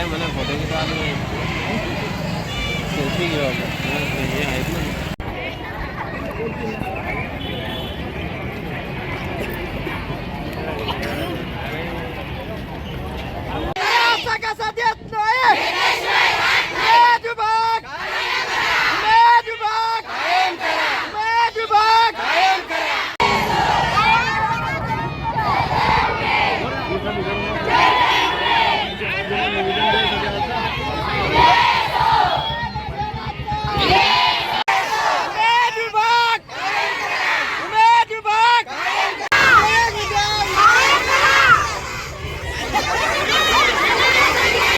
ગયા મને ફોટો ખીચવાનો ગયો આપણે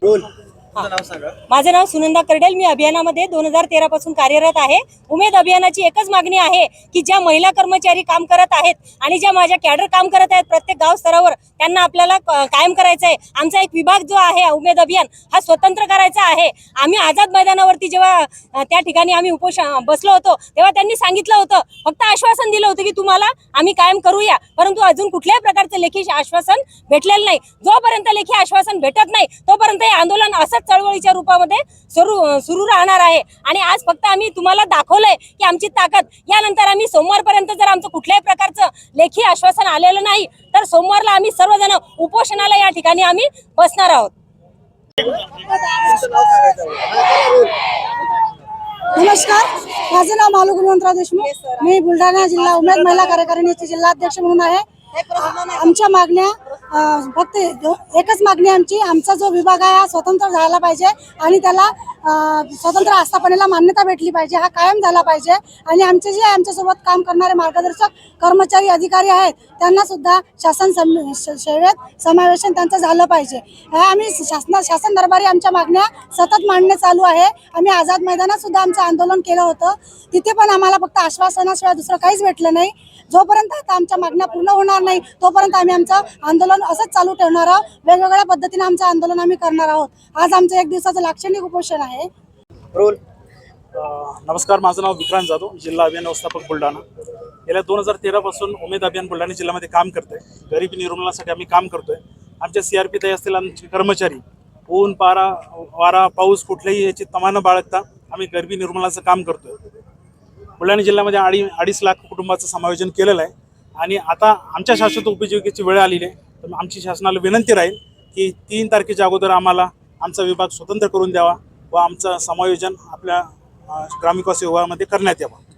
roll. माझं नाव सुनंदा कर्डेल. मी अभियानामध्ये दोन हजार तेरा पासून कार्यरत आहे. उमेद अभियानाची एकच मागणी आहे की ज्या महिला कर्मचारी काम करत आहेत आणि ज्या माझ्या कॅडर काम करत आहेत प्रत्येक गाव स्तरावर त्यांना आपल्याला कायम करायचं आहे. आमचा एक विभाग जो आहे उमेद अभियान हा स्वतंत्र करायचा आहे. आम्ही आझाद मैदानावरती जेव्हा त्या ठिकाणी आम्ही उपोष बसलो होतो तेव्हा त्यांनी सांगितलं होतं फक्त आश्वासन दिलं होतं की तुम्हाला आम्ही कायम करूया. परंतु अजून कुठल्याही प्रकारचं लेखी आश्वासन भेटलेलं नाही. जोपर्यंत लेखी आश्वासन भेटत नाही तोपर्यंत हे आंदोलन असंच चळवळीच्या रूपामध्ये सुरू सुरू राहणार आहे. आणि आज फक्त आम्ही तुम्हाला दाखवलंय की आमची ताकद. यानंतर आम्ही सोमवारपर्यंत जर आमचं कुठल्याही प्रकारचं लेखी आश्वासन आलेलं नाही तर सोमवारला आम्ही सर्वजण उपोषणाला या ठिकाणी आम्ही बसणार आहोत. नमस्कार. माझं नाव मालू गुणवंतराव देशमुख. मी बुलढाणा जिल्हा उमेद महिला कार्यकारिणीचे जिल्हाध्यक्ष म्हणून आहे. आमच्या मागण्या फक्त एकच मागणी आमची आमचा जो विभाग आहे हा स्वतंत्र झाला पाहिजे आणि त्याला स्वतंत्र आस्थापनेला मान्यता भेटली पाहिजे हा कायम झाला पाहिजे आणि आमचे जे आमच्यासोबत काम करणारे मार्गदर्शक कर्मचारी अधिकारी आहेत त्यांना सुद्धा शासन सम- सेवेत समावेशन त्यांचं झालं पाहिजे. ह्या आम्ही शासना शासन दरबारी आमच्या मागण्या सतत मांडणे चालू आहे. आम्ही आझाद मैदानात सुद्धा आमचं आंदोलन केलं होतं. तिथे पण आम्हाला फक्त आश्वासनाशिवाय दुसरं काहीच भेटलं नाही. जोपर्यंत आता आमच्या मागण्या पूर्ण होणार नाही तोपर्यंत आम्ही आमचं आंदोलन असंच चालू ठेवणार आहोत. वेगवेगळ्या पद्धतीने आमचं आंदोलन आम्ही करणार आहोत. आज आमचं एक दिवसाचं लाक्षणिक उपोषण आहे. अ, नमस्कार माझं नाव विक्रांत जाधव जिल्हा अभियान व्यवस्थापक बुलढाणा. गेल्या दोन हजार तेरापासून उमेद अभियान बुलढाणा जिल्ह्यामध्ये काम करतोय. गरिबी निर्मूलनासाठी आम्ही काम करतोय. आमच्या सी आर पी ताई असतील आमचे कर्मचारी. ऊन पारा वारा पाऊस कुठल्याही याची तमा न बाळगता आम्ही गरिबी निर्मूलनाचं काम करतोय. बुलढाणा जिल्ह्यामध्ये अडी अडीच लाख कुटुंबाचं समायोजन केलेलं आहे. आणि आता आमच्या शाश्वत उपजीविकेची वेळ आलेली आहे. तर आमची शासनाला विनंती राहील की तीन तारखेच्या अगोदर आम्हाला आमचा विभाग स्वतंत्र करून द्यावा. व आमचं समायोजन आपल्या अ, ग्रामविकास विभागामध्ये करण्यात यावं.